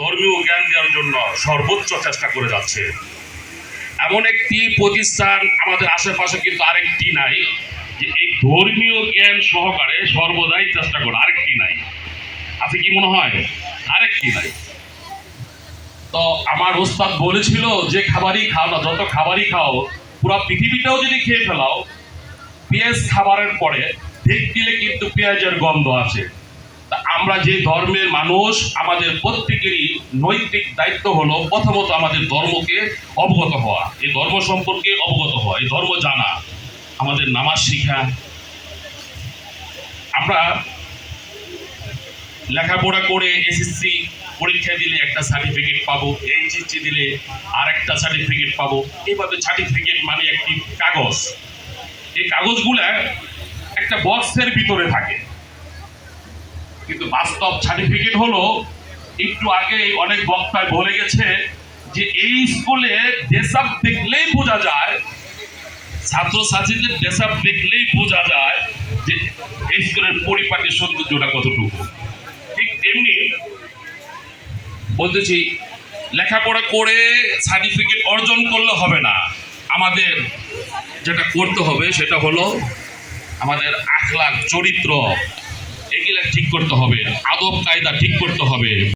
ধর্মীয় জ্ঞান দেওয়ার জন্য সর্বোচ্চ চেষ্টা করে যাচ্ছে। এমন একটি প্রতিষ্ঠান আমাদের আশেপাশে কিন্তু আরেকটি নাই, যে এই ধর্মীয় জ্ঞান সহকারে সর্বদাই চেষ্টা করে, আরেকটি নাই। আছে কি মনে হয়? আরেকটি নাই। তো আমার ওস্তাদ বলেছিল যে খাবারই খাও না, যত খাবারই খাও, পুরো পৃথিবীটাও যদি খেয়ে ফেলাও, পেঁয়াজ খাবারের পরে ঠিক দিলে কিন্তু পেঁয়াজের গন্ধ আছে আমরা যে ধর্মের মানুষ, আমাদের প্রত্যেকেরই নৈতিক দায়িত্ব হলো প্রথমত আমাদের ধর্মকে অবগত হওয়া। এই ধর্ম সম্পর্কে অবগত হওয়া, এই ধর্ম জানা, আমাদের নামাজ শিখা। আমরা লেখাপড়া করে এসএসসি পরীক্ষা দিলে একটা সার্টিফিকেট পাবো এইচএসসি দিলে আর একটা সার্টিফিকেট পাবো। এইভাবে সার্টিফিকেট মানে একটি কাগজ। এই কাগজগুলা একটা বক্সের ভিতরে থাকে। কিন্তু বাস্তব সার্টিফিকেট হলো, একটু আগে অনেক বক্তায় বলে গেছে যে এই স্কুলে দেশাব দেখলেই বোঝা যায়, ছাত্রছাত্রীদের দেশাব দেখলেই বোঝা যায় যে এই স্কুলের পরিপাটি সৌন্দর্যটা কতটুকু। ঠিক তেমনি বলতেছি, লেখাপড়া করে সার্টিফিকেট অর্জন করলে হবে না। আমাদের যেটা করতে হবে সেটা হলো আমাদের আখলাখ চরিত্র ঠিক করতে হবে আদব কায়দা ঠিক করতে হবে।